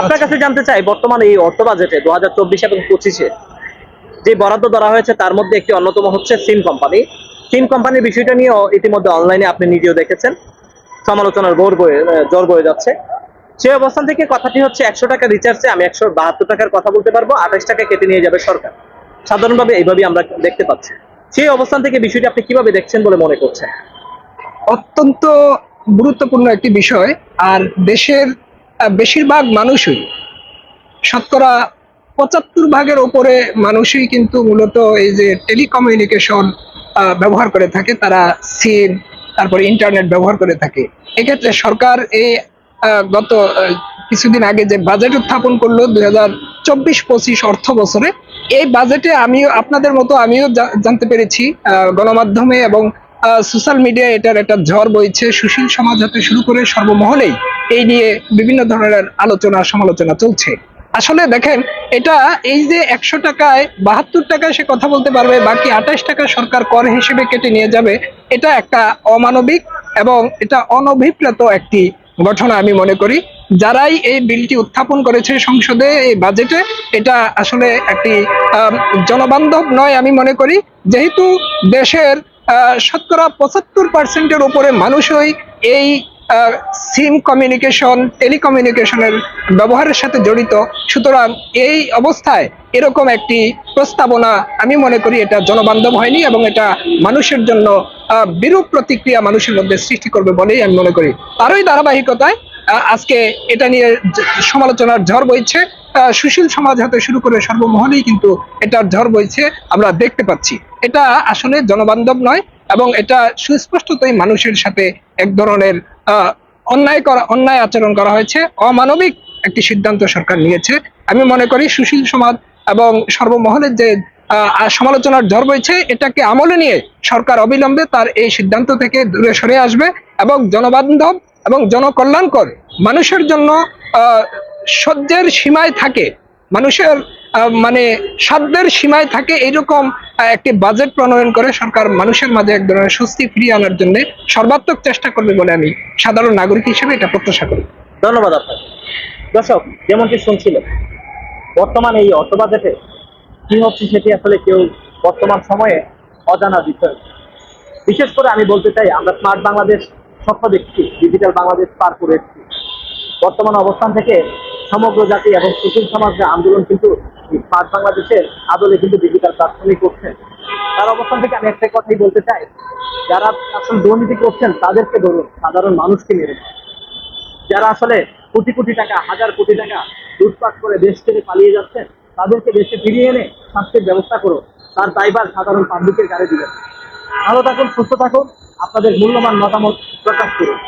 আপনার কাছে জানতে চাই বর্তমানে এই অর্থ বাজেটে দু হাজার চব্বিশ এবং পঁচিশে যে বরাদ্দ ধরা হয়েছে তার মধ্যে একটি অন্যতম হচ্ছে সিম কোম্পানি। সিম কোম্পানির বিষয়টা নিয়েও ইতিমধ্যে অনলাইনে আপনি নিজেও দেখেছেন। সমালোচনার বোর বয়ে জ্বর বয়ে যাচ্ছে। সেই অবস্থান থেকে কথাটি হচ্ছে একশো টাকা রিচার্জে আমি একশো বাহাত্তর টাকার কথা বলতে পারব আঠাশ টাকা কেটে নিয়ে যাবে সরকার। সাধারণভাবে এইভাবেই আমরা দেখতে পাচ্ছি। সেই অবস্থান থেকে বিষয়টি আপনি কীভাবে দেখছেন বলে মনে করছেন? অত্যন্ত গুরুত্বপূর্ণ একটি বিষয় আর দেশের বেশিরভাগ মানুষই শতকরা পঁচাত্তর ভাগের ওপরে মানুষই কিন্তু মূলত এই যে টেলিকমিউনিকেশন ব্যবহার করে থাকে, তারা সিম, তারপরে ইন্টারনেট ব্যবহার করে থাকে। এক্ষেত্রে সরকার এই গত কিছুদিন আগে যে বাজেট উত্থাপন করল দুই হাজার চব্বিশ পঁচিশ অর্থ বছরে, এই বাজেটে আমিও, আপনাদের মতো আমিও জানতে পেরেছি গণমাধ্যমে এবং সোশ্যাল মিডিয়ায় এটার একটা ঝড় বইছে। সুশীল সমাজ হতে শুরু করে সর্বমহলেই এই নিয়ে বিভিন্ন ধরনের আলোচনা, সমালোচনা চলছে। আসলে দেখেন, এটা এই যে একশো টাকায়, বাহাত্তর টাকায় সে কথা বলতে পারবে, বাকি আঠাশ টাকা সরকার কর হিসেবে কেটে নিয়ে যাবে, এটা একটা অমানবিক এবং এটা অনভিপ্রেত একটি ঘটনা আমি মনে করি। যারাই এই বিলটি উত্থাপন করেছে সংসদে, এই বাজেটে, এটা আসলে একটি জনবান্ধব নয় আমি মনে করি। যেহেতু দেশের শতকরা পঁচাত্তর পার্সেন্টের উপরে মানুষই এই সিম কমিউনিকেশন টেলিকমিউনিকেশনের ব্যবহারের সাথে জড়িত। সুতরাং এই অবস্থায় এরকম একটি প্রস্তাবনা আমি মনে করি এটা জনবান্ধব হয়নি এবং এটা মানুষের জন্য বিরূপ প্রতিক্রিয়া মানুষের মধ্যে সৃষ্টি করবে বলেই আমি মনে করি। তারই ধারাবাহিকতায় আজকে এটা নিয়ে সমালোচনার ঝড় বইছে। সুশীল সমাজ হতে শুরু করে সর্বমহলেই কিন্তু এটার ঝড় বইছে, আমরা দেখতে পাচ্ছি। এটা আসলে জনবান্ধব নয় এবং এটা সুস্পষ্টতই মানুষের সাথে এক ধরনের অন্যায় করা, অন্যায় আচরণ করা হয়েছে, অমানবিক একটি সিদ্ধান্ত সরকার নিয়েছে। আমি মনে করি সুশীল সমাজ এবং সর্বমহলের যে সমালোচনার ঝড় বইছে, এটাকে আমলে নিয়ে সরকার অবিলম্বে তার এই সিদ্ধান্ত থেকে দূরে সরে আসবে এবং জনবান্ধব এবং জনকল্যাণকর মানুষের জন্য সহ্যের সীমায় থাকে মানুষের মানে সাধ্যের সীমায় থাকে এরকম একটি বাজেট প্রণয়ন করে সরকার মানুষের মাঝে এক ধরনের স্বস্তি ফিরিয়ে আনার জন্য সর্বাত্মক চেষ্টা করবে বলে আমি সাধারণ নাগরিক হিসেবে এটা প্রত্যাশা করি। ধন্যবাদ আপনাকে। দর্শক, যেমনটি শুনছিলেন, বর্তমান এই অর্থ বাজেটে কি হচ্ছে সেটি আসলে কেউ বর্তমান সময়ে অজানা বিষয়। বিশেষ করে আমি বলতে চাই, আমরা স্মার্ট বাংলাদেশ স্বপ্ন দেখছি ডিজিটাল বাংলাদেশ পার করে এসেছি। বর্তমান অবস্থান থেকে সমগ্র জাতি এবং সুশীল সমাজের আন্দোলন কিন্তু পাঁচ বাংলাদেশের আদলে কিন্তু ডিজিটাল প্ল্যাটফর্মই করছেন। তার অবস্থান থেকে আমি একটা কথাই বলতে চাই, যারা আসলে দুর্নীতি করছেন, তাদেরকে ধরুন, সাধারণ মানুষকে মেরে যারা আসলে কোটি কোটি টাকা, হাজার কোটি টাকা লুটপাট করে দেশ থেকে পালিয়ে যাচ্ছেন, তাদেরকে দেশে ফিরিয়ে এনে শাস্তির ব্যবস্থা করো, তার দায়ভার সাধারণ পাবলিকের গাড়ি দিবেন। ভালো থাকুন, সুস্থ থাকুন, আপনাদের মূল্যবান মতামত প্রকাশ করুন।